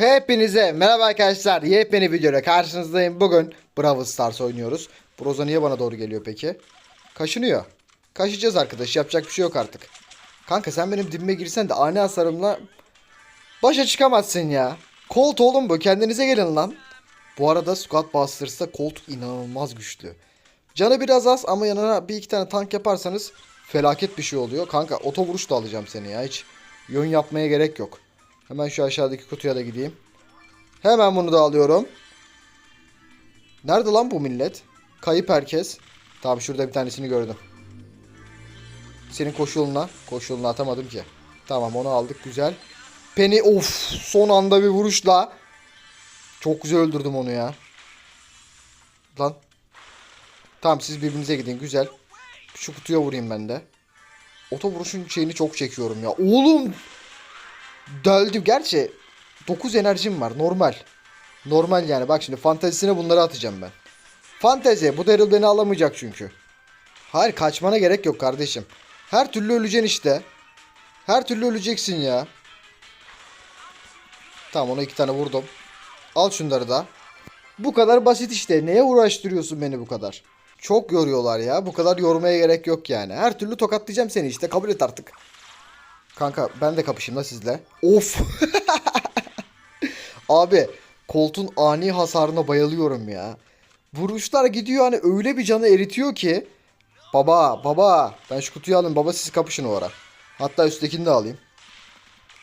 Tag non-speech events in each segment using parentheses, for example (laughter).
Hepinize merhaba arkadaşlar. Yepyeni videoyla karşınızdayım. Bugün Brawl Stars oynuyoruz. Broza niye bana doğru geliyor peki? Kaşınıyor. Kaşıyacağız arkadaş. Yapacak bir şey yok artık. Kanka sen benim dibime girsen de ani hasarımla başa çıkamazsın ya. Colt oğlum bu. Kendinize gelin lan. Bu arada Squad Busters'ta Colt inanılmaz güçlü. Canı biraz az ama yanına bir iki tane tank yaparsanız felaket bir şey oluyor. Kanka oto vuruş da alacağım seni ya. Hiç yön yapmaya gerek yok. Hemen şu aşağıdaki kutuya da gideyim. Hemen bunu da alıyorum. Nerede lan bu millet? Kayıp herkes. Tamam şurada bir tanesini gördüm. Senin koşu yoluna. Koşu yoluna atamadım ki. Tamam onu aldık güzel. Penny of son anda bir vuruşla. Çok güzel öldürdüm onu ya. Lan. Tamam siz birbirinize gidin güzel. Şu kutuya vurayım ben de. Oto vuruşun şeyini çok çekiyorum ya. Oğlum Deldim. Gerçi 9 enerjim var. Normal. Normal yani. Bak şimdi fantezisine bunları atacağım ben. Fantezi. Bu Daryl beni alamayacak çünkü. Hayır kaçmana gerek yok kardeşim. Her türlü öleceksin işte. Her türlü öleceksin ya. Tamam ona iki tane vurdum. Al şunları da. Bu kadar basit işte. Neye uğraştırıyorsun beni bu kadar? Çok yoruyorlar ya. Bu kadar yormaya gerek yok yani. Her türlü tokatlayacağım seni işte. Kabul et artık. Kanka ben de kapışayım da sizle. Of. (laughs) Abi koltuğun ani hasarına bayılıyorum ya. Vuruşlar gidiyor hani öyle bir canı eritiyor ki. Baba baba ben şu kutuyu alayım baba siz kapışın o ara. Hatta üsttekini de alayım.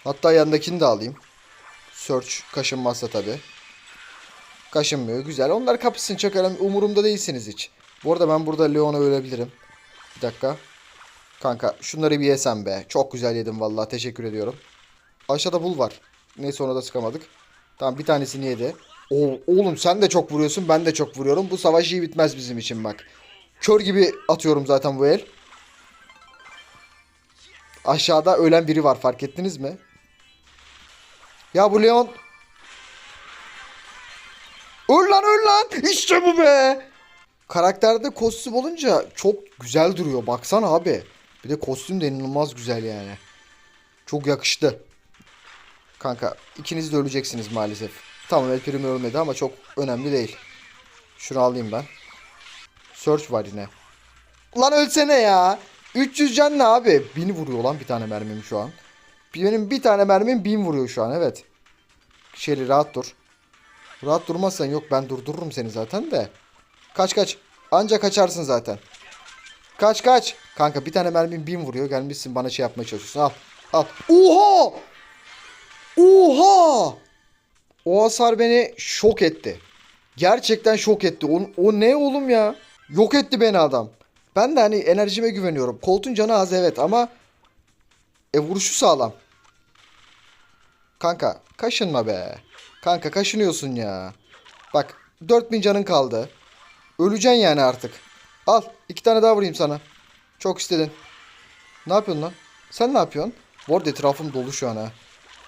Hatta yanındakini de alayım. Search kaşınmazsa tabi. Kaşınmıyor güzel. Onlar kapışsın çok önemli. Umurumda değilsiniz hiç. Bu arada ben burada Leon'a ölebilirim. Bir dakika. Kanka şunları bir yesem be. Çok güzel yedim vallahi teşekkür ediyorum. Aşağıda bul var. Neyse ona da sıkamadık. Tamam bir tanesini yedi. Oo, oğlum sen de çok vuruyorsun ben de çok vuruyorum. Bu savaş iyi bitmez bizim için bak. Kör gibi atıyorum zaten bu el. Aşağıda ölen biri var fark ettiniz mi? Ya bu Leon. Öl lan öl lan. İşte bu be. Karakterde kostüm olunca çok güzel duruyor. Baksana abi. Bir de kostüm de inanılmaz güzel yani. Çok yakıştı. Kanka ikiniz de öleceksiniz maalesef. Tamam El Primo ölmedi ama çok önemli değil. Şunu alayım ben. Search var yine. Lan ölsene ya. 300 can ne abi? 1000 vuruyor lan bir tane mermim şu an. Benim bir tane mermim 1000 vuruyor şu an evet. Şeri rahat dur. Rahat durmazsan yok ben durdururum seni zaten de. Kaç kaç. Anca kaçarsın zaten. Kaç kaç. Kanka bir tane mermin bin vuruyor. Gelmişsin bana şey yapmaya çalışıyorsun. Al. Al. Oha! Oha! O hasar beni şok etti. Gerçekten şok etti. O, o ne oğlum ya? Yok etti beni adam. Ben de hani enerjime güveniyorum. Koltuğun canı az evet ama e vuruşu sağlam. Kanka kaşınma be. Kanka kaşınıyorsun ya. Bak 4000 canın kaldı. Öleceksin yani artık. Al iki tane daha vurayım sana. Çok istedin. Ne yapıyorsun lan? Sen ne yapıyorsun? Bu arada etrafım dolu şu an ha.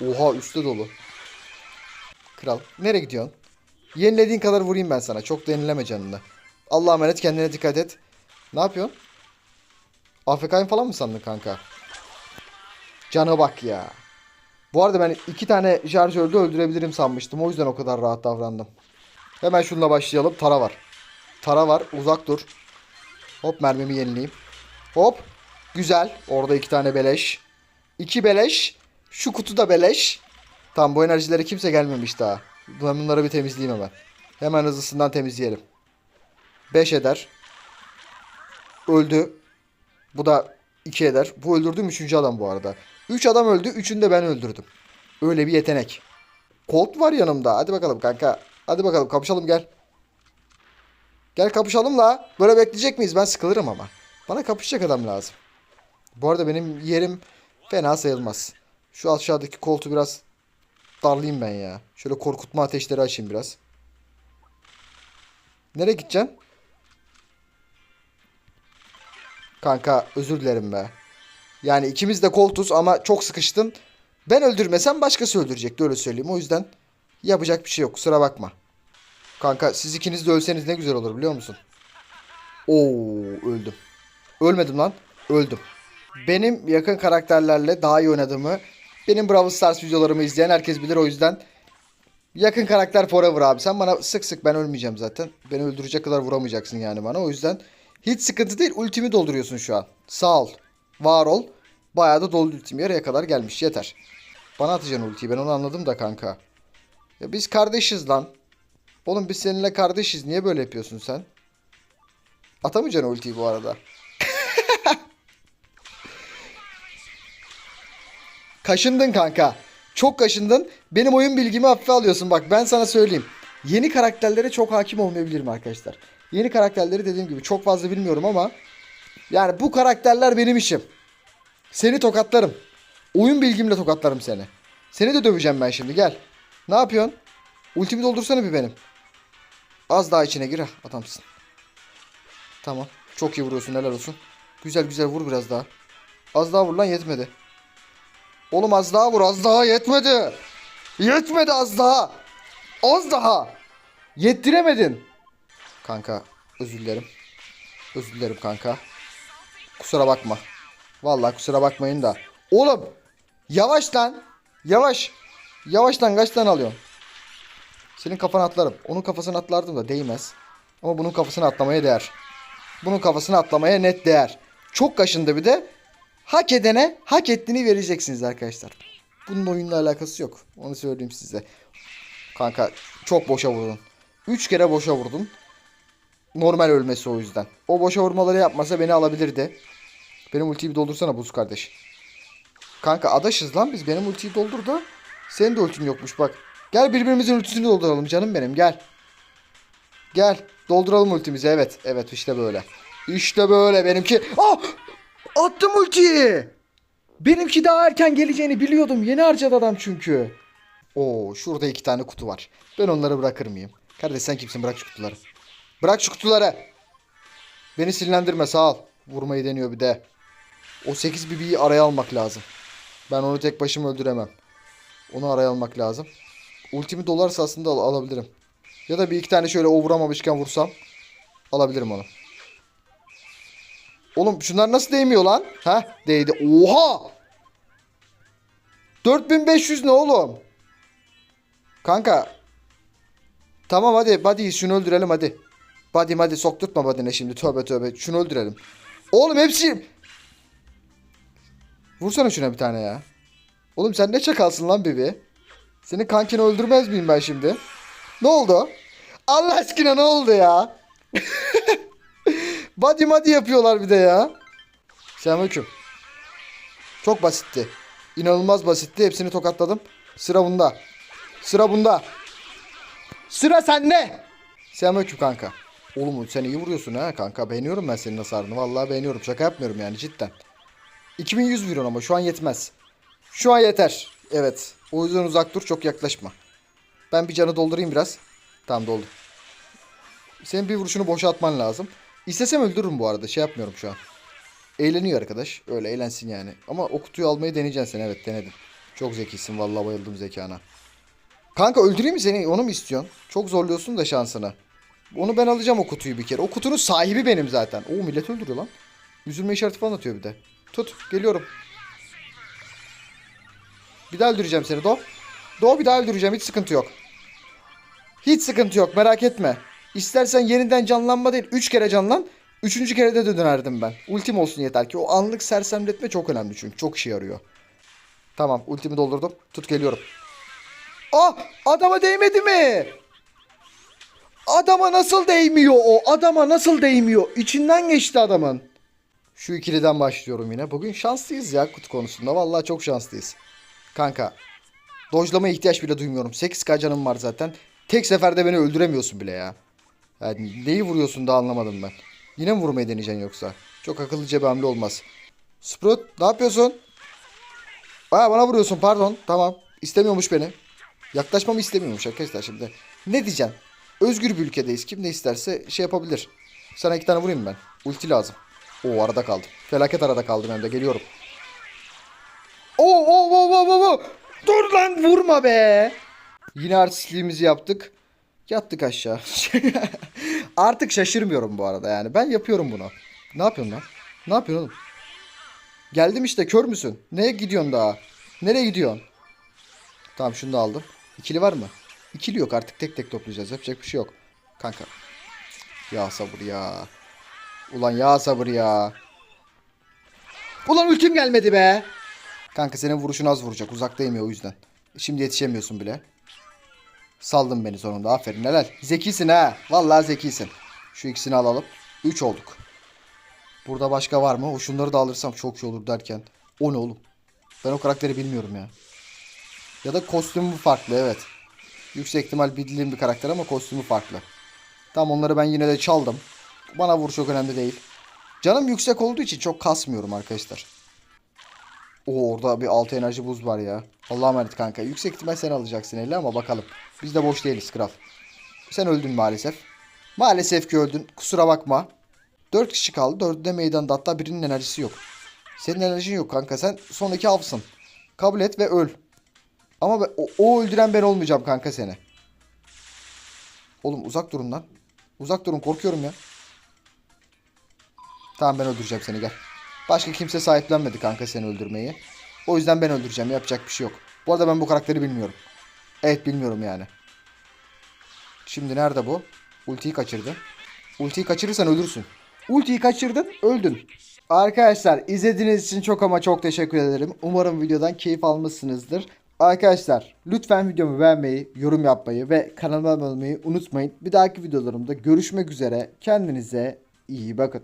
Oha üstte dolu. Kral nereye gidiyorsun? Yenilediğin kadar vurayım ben sana. Çok da yenileme canını. Allah'a emanet kendine dikkat et. Ne yapıyorsun? AFK'yım falan mı sandın kanka? Cana bak ya. Bu arada ben iki tane şarjörde öldürebilirim sanmıştım. O yüzden o kadar rahat davrandım. Hemen şununla başlayalım. Tara var. Tara var. Uzak dur. Hop mermimi yenileyim. Hop. Güzel. Orada iki tane beleş. İki beleş. Şu kutu da beleş. Tamam bu enerjilere kimse gelmemiş daha. Bunları bir temizleyeyim hemen. Hemen hızlısından temizleyelim. 5 eder. Öldü. Bu da 2 eder. Bu öldürdüğüm 3. adam bu arada. 3 adam öldü. 3'ünü de ben öldürdüm. Öyle bir yetenek. Colt var yanımda. Hadi bakalım kanka. Hadi bakalım kapışalım gel. Gel kapışalım la. Böyle bekleyecek miyiz? Ben sıkılırım ama. Bana kapışacak adam lazım. Bu arada benim yerim fena sayılmaz. Şu aşağıdaki koltuğu biraz darlayayım ben ya. Şöyle korkutma ateşleri açayım biraz. Nereye gideceksin? Kanka özür dilerim be. Yani ikimiz de koltuz ama çok sıkıştın. Ben öldürmesem başkası öldürecekti öyle söyleyeyim. O yüzden yapacak bir şey yok kusura bakma. Kanka siz ikiniz de ölseniz ne güzel olur biliyor musun? Oo öldüm. Ölmedim lan. Öldüm. Benim yakın karakterlerle daha iyi oynadığımı benim Brawl Stars videolarımı izleyen herkes bilir o yüzden Yakın karakter forever abi. Sen bana sık sık ben ölmeyeceğim zaten. Beni öldürecek kadar vuramayacaksın yani bana. O yüzden hiç sıkıntı değil. Ultimi dolduruyorsun şu an. Sağ ol. Var ol. Bayağı da doldu ultim. Yarıya kadar gelmiş. Yeter. Bana atacaksın ultiyi. Ben onu anladım da kanka. Ya biz kardeşiz lan. Oğlum biz seninle kardeşiz. Niye böyle yapıyorsun sen? Atamayacaksın ultiyi bu arada. Kaşındın kanka. Çok kaşındın. Benim oyun bilgimi hafife alıyorsun. Bak ben sana söyleyeyim. Yeni karakterlere çok hakim olmayabilirim arkadaşlar. Yeni karakterleri dediğim gibi çok fazla bilmiyorum ama yani bu karakterler benim işim. Seni tokatlarım. Oyun bilgimle tokatlarım seni. Seni de döveceğim ben şimdi gel. Ne yapıyorsun? Ultimi doldursana bir benim. Az daha içine gir ha adamsın. Tamam. Çok iyi vuruyorsun helal olsun. Güzel güzel vur biraz daha. Az daha vur lan yetmedi. Oğlum az daha vur az daha yetmedi. Yetmedi az daha. Az daha. Yettiremedin. Kanka özür dilerim. Özür dilerim kanka. Kusura bakma. Vallahi kusura bakmayın da. Oğlum yavaş lan. Yavaş. Yavaş lan kaç tane alıyorsun? Senin kafana atlarım. Onun kafasına atlardım da değmez. Ama bunun kafasına atlamaya değer. Bunun kafasına atlamaya net değer. Çok kaşındı bir de. Hak edene hak ettiğini vereceksiniz arkadaşlar. Bunun oyunla alakası yok. Onu söyleyeyim size. Kanka çok boşa vurdun. 3 kere boşa vurdun. Normal ölmesi o yüzden. O boşa vurmaları yapmasa beni alabilirdi. Benim ultiyi bir doldursana buz kardeş. Kanka adaşız lan biz. Benim ultiyi doldur da. Senin de ultin yokmuş bak. Gel birbirimizin ultisini dolduralım canım benim gel. Gel. Dolduralım ultimizi evet. Evet işte böyle. İşte böyle benimki. Ah! Attım ultiyi. Benimki daha erken geleceğini biliyordum. Yeni harcadı adam çünkü. Oo şurada iki tane kutu var. Ben onları bırakır mıyım? Kardeş sen kimsin bırak şu kutuları. Bırak şu kutuları. Beni sinirlendirme sağ ol. Vurmayı deniyor bir de. O 8 BB'yi araya almak lazım. Ben onu tek başıma öldüremem. Onu araya almak lazım. Ultimi dolarsa aslında al- alabilirim. Ya da bir iki tane şöyle o vuramamışken vursam alabilirim onu. Oğlum şunlar nasıl değmiyor lan? Ha değdi. Oha! 4500 ne oğlum? Kanka. Tamam hadi hadi şunu öldürelim hadi. Hadi hadi sokturtma badine şimdi tövbe tövbe. Şunu öldürelim. Oğlum hepsi. Vursana şuna bir tane ya. Oğlum sen ne çakalsın lan bebi? Senin kankini öldürmez miyim ben şimdi? Ne oldu? Allah aşkına ne oldu ya? (laughs) Body madi yapıyorlar bir de ya. Selamünaleyküm. Çok basitti. İnanılmaz basitti. Hepsini tokatladım. Sıra bunda. Sıra bunda. Sıra sende. Selamünaleyküm kanka. Oğlum sen iyi vuruyorsun ha kanka. Beğeniyorum ben senin hasarını. Vallahi beğeniyorum. Şaka yapmıyorum yani cidden. 2100 vuruyorsun ama şu an yetmez. Şu an yeter. Evet. O yüzden uzak dur çok yaklaşma. Ben bir canı doldurayım biraz. Tamam doldu. Senin bir vuruşunu boşa atman lazım. İstesem öldürürüm bu arada. Şey yapmıyorum şu an. Eğleniyor arkadaş. Öyle eğlensin yani. Ama o kutuyu almayı deneyeceksin sen. Evet denedin. Çok zekisin. Vallahi bayıldım zekana. Kanka öldüreyim mi seni? Onu mu istiyorsun? Çok zorluyorsun da şansını. Onu ben alacağım o kutuyu bir kere. O kutunun sahibi benim zaten. Oo millet öldürüyor lan. Üzülme işareti falan atıyor bir de. Tut. Geliyorum. Bir daha öldüreceğim seni Do. Do bir daha öldüreceğim. Hiç sıkıntı yok. Hiç sıkıntı yok. Merak etme. İstersen yeniden canlanma değil. Üç kere canlan. Üçüncü kere de dönerdim ben. Ultim olsun yeter ki. O anlık sersemletme çok önemli çünkü. Çok işe yarıyor. Tamam. Ultimi doldurdum. Tut geliyorum. Ah! Adama değmedi mi? Adama nasıl değmiyor o? Adama nasıl değmiyor? İçinden geçti adamın. Şu ikiliden başlıyorum yine. Bugün şanslıyız ya kutu konusunda. Vallahi çok şanslıyız. Kanka. Dojlamaya ihtiyaç bile duymuyorum. 8k canım var zaten. Tek seferde beni öldüremiyorsun bile ya. Yani neyi vuruyorsun da anlamadım ben. Yine mi vurmayı deneyeceksin yoksa? Çok akıllıca bir hamle olmaz. Sprout ne yapıyorsun? Aa bana vuruyorsun pardon. Tamam. İstemiyormuş beni. Yaklaşmamı istemiyormuş arkadaşlar şimdi. Ne diyeceğim? Özgür bir ülkedeyiz. Kim ne isterse şey yapabilir. Sana iki tane vurayım ben. Ulti lazım. Oo arada kaldım. Felaket arada kaldım hem de geliyorum. Oo oo oo oo, oo. Dur lan vurma be. Yine artistliğimizi yaptık. Yattık aşağı. (laughs) Artık şaşırmıyorum bu arada yani. Ben yapıyorum bunu. Ne yapıyorsun lan? Ne yapıyorsun oğlum? Geldim işte kör müsün? Neye gidiyorsun daha? Nereye gidiyorsun? Tamam şunu da aldım. İkili var mı? İkili yok artık tek tek toplayacağız. Yapacak bir şey yok. Kanka. Ya sabır ya. Ulan ya sabır ya. Ulan ultim gelmedi be. Kanka senin vuruşun az vuracak. Uzaktayım ya o yüzden. Şimdi yetişemiyorsun bile. Saldın beni sonunda. Aferin helal. Zekisin ha. Vallahi zekisin. Şu ikisini alalım. 3 olduk. Burada başka var mı? O şunları da alırsam çok iyi olur derken. O ne oğlum? Ben o karakteri bilmiyorum ya. Ya da kostümü farklı evet. Yüksek ihtimal bildiğim bir karakter ama kostümü farklı. Tam onları ben yine de çaldım. Bana vur çok önemli değil. Canım yüksek olduğu için çok kasmıyorum arkadaşlar. Oo orada bir altı enerji buz var ya. Allah'a emanet kanka. Yüksek ihtimal sen alacaksın eli ama bakalım. Biz de boş değiliz kral. Sen öldün maalesef. Maalesef ki öldün. Kusura bakma. 4 kişi kaldı. 4'ü de meydanda. Hatta birinin enerjisi yok. Senin enerjin yok kanka. Sen son iki avsın. Kabul et ve öl. Ama ben- o, o öldüren ben olmayacağım kanka seni. Oğlum uzak durun lan. Uzak durun korkuyorum ya. Tamam ben öldüreceğim seni gel. Başka kimse sahiplenmedi kanka seni öldürmeyi. O yüzden ben öldüreceğim. Yapacak bir şey yok. Bu arada ben bu karakteri bilmiyorum. Evet bilmiyorum yani. Şimdi nerede bu? Ultiyi kaçırdı. Ultiyi kaçırırsan ölürsün. Ultiyi kaçırdın, öldün. Arkadaşlar izlediğiniz için çok ama çok teşekkür ederim. Umarım videodan keyif almışsınızdır. Arkadaşlar lütfen videomu beğenmeyi, yorum yapmayı ve kanalıma abone olmayı unutmayın. Bir dahaki videolarımda görüşmek üzere. Kendinize iyi bakın.